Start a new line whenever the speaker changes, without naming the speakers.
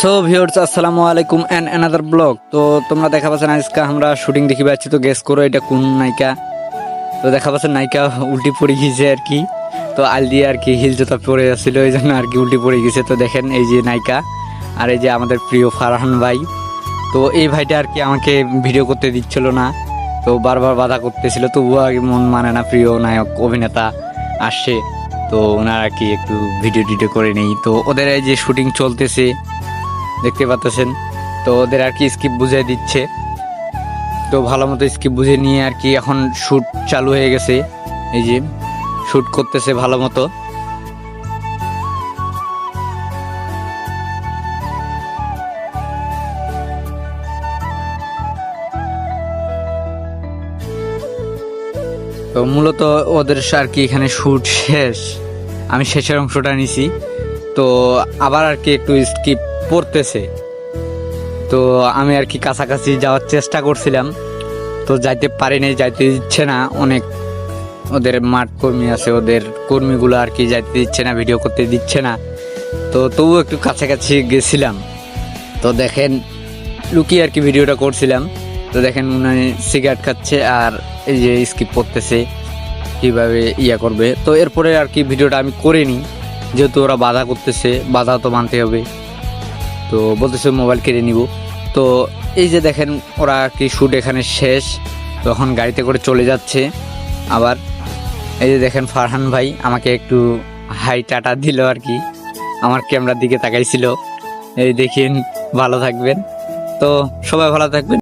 So viewers আসসালামু আলাইকুম and another blog তো তোমরা দেখা পাচ্ছেন আজকে আমরা শুটিং দেখি পাচ্ছি, তো গেস করো এটা কোন নায়িকা? তো দেখা পাচ্ছেন নায়িকা উল্টি পড়ে গিয়েছে আর কি। তো আল দিয়ে আর কি হিল জুতা পরে আসছিল, এই জন্য আর কি উল্টি পড়ে গেছে তো দেখেন এই যে নায়িকা আর এই যে আমাদের প্রিয় ফারহান ভাই। তো এই ভাইটা আর কি আমাকে ভিডিও করতে দিচ্ছিল না, তো বারবার বাধা করতেছিল। তবুও আর মন মানে না, প্রিয় নায়ক, অভিনেতা আসছে। তো ওনারা কি একটু ভিডিও টিডিও করে নেই। তো ওদের এই যে শুটিং চলতেছে দেখতে পাচ্ছেন? তো ওদের আর কি স্কিপ বুঝিয়ে দিচ্ছে। তো ভালো মতো স্কিপ বুঝে নিয়ে আর কি এখন শ্যুট চালু হয়ে গেছে। এই যে শ্যুট করতেছে ভালো মতো। তো মূলত ওদের আর কি এখানে শ্যুট শেষ। আমি শেষের অংশটা নিছি। তো আবার আর কি একটু স্কিপ পড়তেছে। তো আমি আর কি কাছাকাছি যাওয়ার চেষ্টা করছিলাম। তো যাইতে পারিনি যাইতে দিচ্ছে না। অনেক ওদের মাঠ কর্মী আছে, ওদের কর্মীগুলো আর কি যাইতে দিচ্ছে না ভিডিও করতে দিচ্ছে না। তো তবুও একটু কাছাকাছি গেছিলাম। তো দেখেন, লুকিয়ে আর কি ভিডিওটা করছিলাম। তো দেখেন উনি সিগারেট খাচ্ছে আর এই যে স্কিপ করতেছে, কীভাবে ইয়া করবে। তো এরপরে আর কি ভিডিওটা আমি করিনি, যেহেতু ওরা বাধা করতেছে, বাধা তো মানতে হবে। তো বলতেছে মোবাইল কেড়ে নিব। তো এই যে দেখেন, ওরা কি শ্যুট এখানে শেষ, তখন গাড়িতে করে চলে যাচ্ছে। আবার এই যে দেখেন ফারহান ভাই, আমাকে একটু হাই টাটা দিল আর কি। আমার ক্যামেরার দিকে তাকাইছিল। এই দেখেন, ভালো থাকবেন। তো সবাই ভালো থাকবেন।